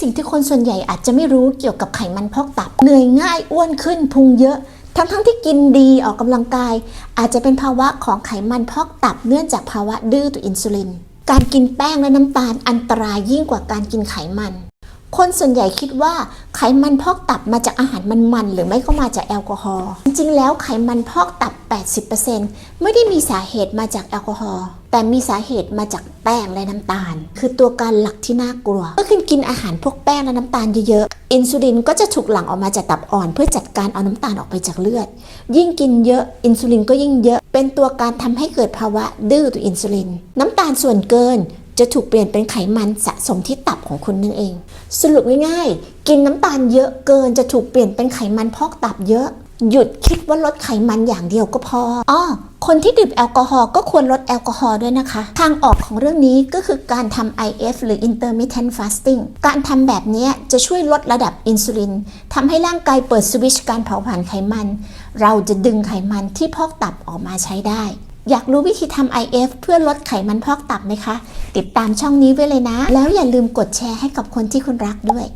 สิ่งที่คนส่วนใหญ่อาจจะไม่รู้เกี่ยวกับไขมันพอกตับ เหนื่อยง่ายอ้วนขึ้นพุงเยอะ ทั้งทั้งๆที่กินดีออกกำลังกาย อาจจะเป็นภาวะของไขมันพอกตับเนื่องจากภาวะดื้อต่ออินซูลิน การกินแป้งและน้ำตาลอันตรายยิ่งกว่าการกินไขมันคนส่วนใหญ่คิดว่าไขมันพอกตับมาจากอาหารมันๆหรือไม่ก็มาจากแอลกอฮอล์จริงๆแล้วไขมันพอกตับ 80%ไม่ได้มีสาเหตุมาจากแอลกอฮอล์แต่มีสาเหตุมาจากแป้งและน้ำตาล คือตัวการหลักที่น่ากลัวเมื่อคุณกินอาหารพวกแป้งและน้ำตาลเยอะๆ อินซูลินก็จะถูกหลั่งออกมาจากตับอ่อน เพื่อจัดการเอาน้ำตาลออกไปจากเลือด ยิ่งกินเยอะอินซูลินก็ยิ่งเยอะ เป็นตัวการทำให้เกิดภาวะดื้อต่ออินซูลิน น้ำตาลส่วนเกินจะถูกเปลี่ยนเป็นไขมันสะสมที่ตับของคุณนั่นเอง สรุปง่ายๆ กินน้ำตาลเยอะเกินจะถูกเปลี่ยนเป็นไขมันพอกตับเยอะ หยุดคิดว่าลดไขมันอย่างเดียวก็พออ้อคนที่ดื่มแอลกอฮอล์ก็ควรลดแอลกอฮอล์ด้วยนะคะ ทางออกของเรื่องนี้ก็คือการทำ IF หรือ intermittent fasting การทำแบบนี้จะช่วยลดระดับอินซูลินทำให้ร่างกายเปิดสวิตชการเผาผลาญไขมัน เราจะดึงไขมันที่พอกตับออกมาใช้ได้ อยากรู้วิธีทำ IF เพื่อลดไขมันพอกตับไหมคะ ติดตามช่องนี้ไว้เลยนะ แล้วอย่าลืมกดแชร์ให้กับคนที่คุณรักด้วย